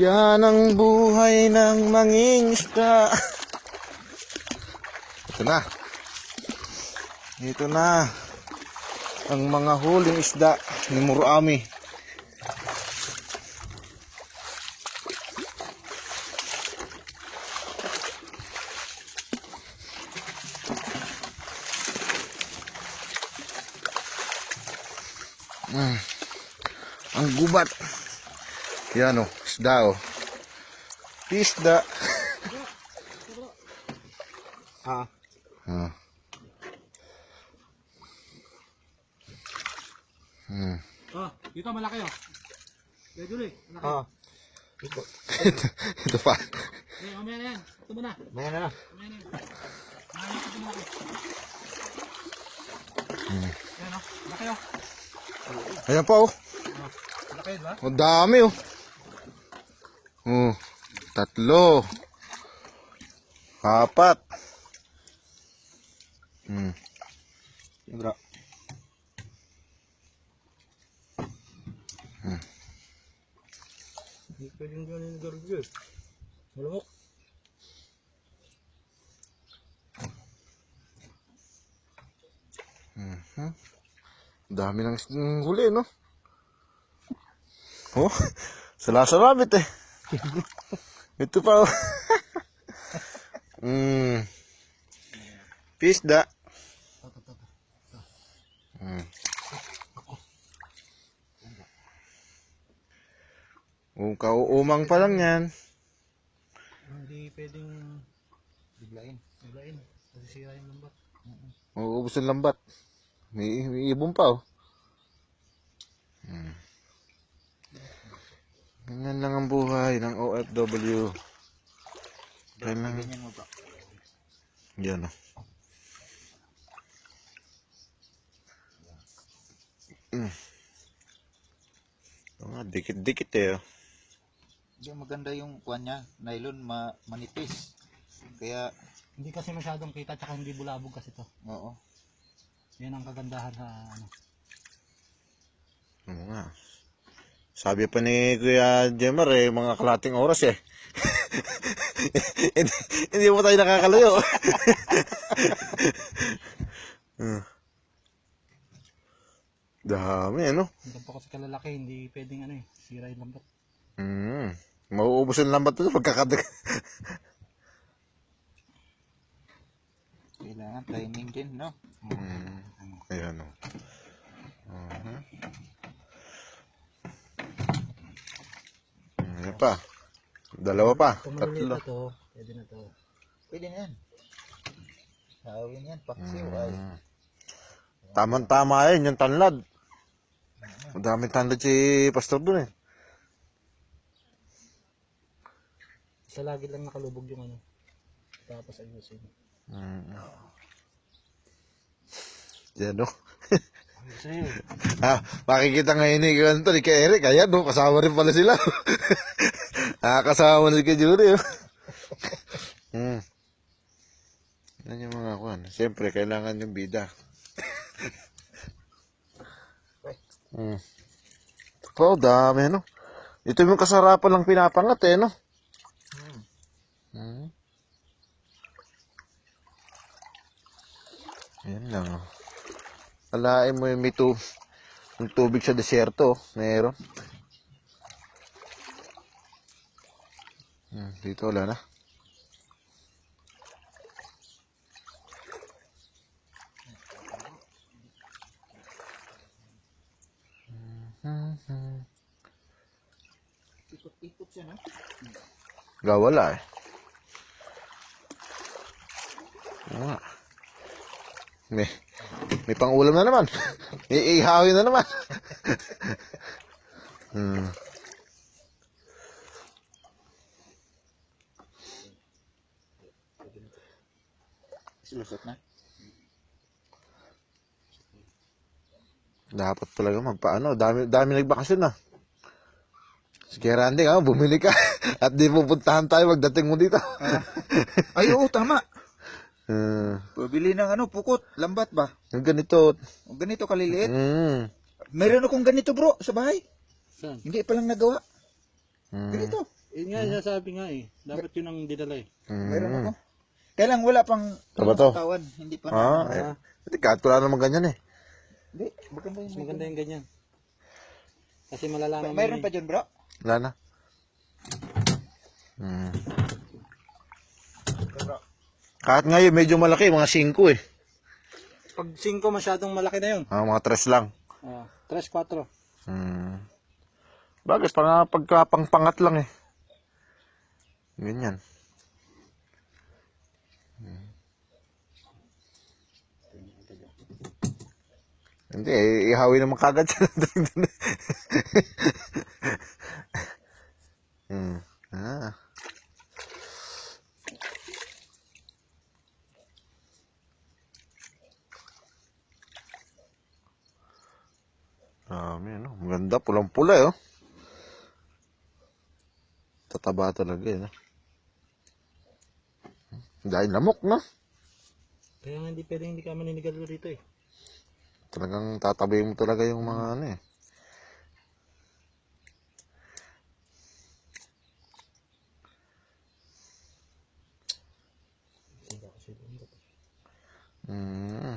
Yan ang buhay ng manging isda. Ito na. Ito na. Ang mga huling isda ni Murami. Mm. Ang gubat. Yan o, isda o. Isda. Ah. Ah. Hmm. Oh, dito malaki oh. Kaya Julie, malaki. Ah. ito, ito pa. Eh, mamaya na yan. Ito. Maya na na. Mamaya na. Mamaya malaki. Hmm. Yan oh, malaki oh. Ayan pa oh. Malaki, di ba? Ang dami oh. Oh, tatlo. Apat. Hmm. Bro. Hindi pwedeng gano'n yung gargo eh. Malamok. Mhm. Dami ng huli, no? Oh, sala sa rabbit eh. Ito pa, oh. mm. Pisda. Mm. Oh, kauumang pa lang yan. Hindi pwedeng Biglain. biglain. Kasi sira yung lambat. Mauubos ng lambat. May, may ibon pa, oh. Hmm. Ganyan lang ang buhay ng OFW. Kailangan... Ganyan mo bro. Yan, oh. Mm. Ito nga, dikit-dikit eh, oh. Hindi maganda yung kuwan niya. Nylon ma manipis. Kaya, Hindi kasi masyadong kita tsaka hindi bulabog kasi to. oo. Yan ang kagandahan sa ano. Oo nga. Sabi pa ni Kuya Jemar eh, mga kalating oras eh. hindi, hindi mo tayo nakakalayo. Hmm. Dami ano? Hanggang pa kasi kalalaki, hindi pwedeng ano eh. Sira yung lambat. Hmm. Mauubos yung lambat ito pagkakadag. Kailangan timing din, no? hmm. Ayan o. Uh-huh. Ayan pa. Dalawa pa. Kung Tatlo. na to, pwede na to. Pwede na yan. Hawin yan. Paksiw ay. Mm. Tamang-tama yun, yung tanlad. Ang daming tanlad si Pastor dun eh. Isa lagi lang nakalubog yung ano. Tapos ayusin. Mm. Yan o. Ah, makikita ngayon ni Ganto, ni kay Eric, ayan no, kasama rin pala sila. ah, kasama na si kay Jury oh. hmm. Yan yung mga kwan. Siyempre, kailangan yung bida. hmm. Oh, dami no. Ito yung kasarapan lang pinapangat eh no. Hmm. Yan lang oh. Alain mo yung may tu yung tubig sa desierto, oh. meron. Hmm, dito wala na. Ikot-ikot siya, no? Gawala eh. Oo nga. May, pang-ulam na naman. may ihawin na naman. hmm. Silusot na. Dapat talaga magpaano. Dami, dami nagbakasyon na. Sige, Randy, ah, bumili ka. At di pupuntahan tayo magdating mo dito. Ay, oo, tama. Hmm. Pabili ng ano, pukot, lambat ba? yung ganito. O ganito kaliliit. Hmm. Meron akong ganito bro, sa bahay. Saan? Hindi pa lang nagawa. Hmm. Ganito. Yun nga, sinasabi nga eh. Dapat yun ang dinala eh. Meron Mm. ako. Kaya lang wala pang to? katawan. Hindi pa Ah, na. eh. Hindi, kahit wala naman ganyan eh. Hindi, maganda Mas yun. maganda yung ganyan. Kasi malalaman mo Mayroon pa dyan bro? Wala na. Mm. Kahit ngayon, medyo malaki, mga 5 eh. Pag 5 masyadong malaki na yun. Ah, mga 3 lang. Ah, 3, 4. Hmm. Bagay, pang, pagkapangpangat lang eh. Ganyan. Hmm. Hindi, eh, ihawi naman kagad siya. hmm. Ah. Dami, no? Maganda, pulang-pula, eh, oh. Tataba talaga, eh, no? Dahil lamok, no? Kaya nga hindi pwedeng hindi ka maninigarilyo rito eh. Talagang tatabi mo talaga yung mga ano, eh. Mm.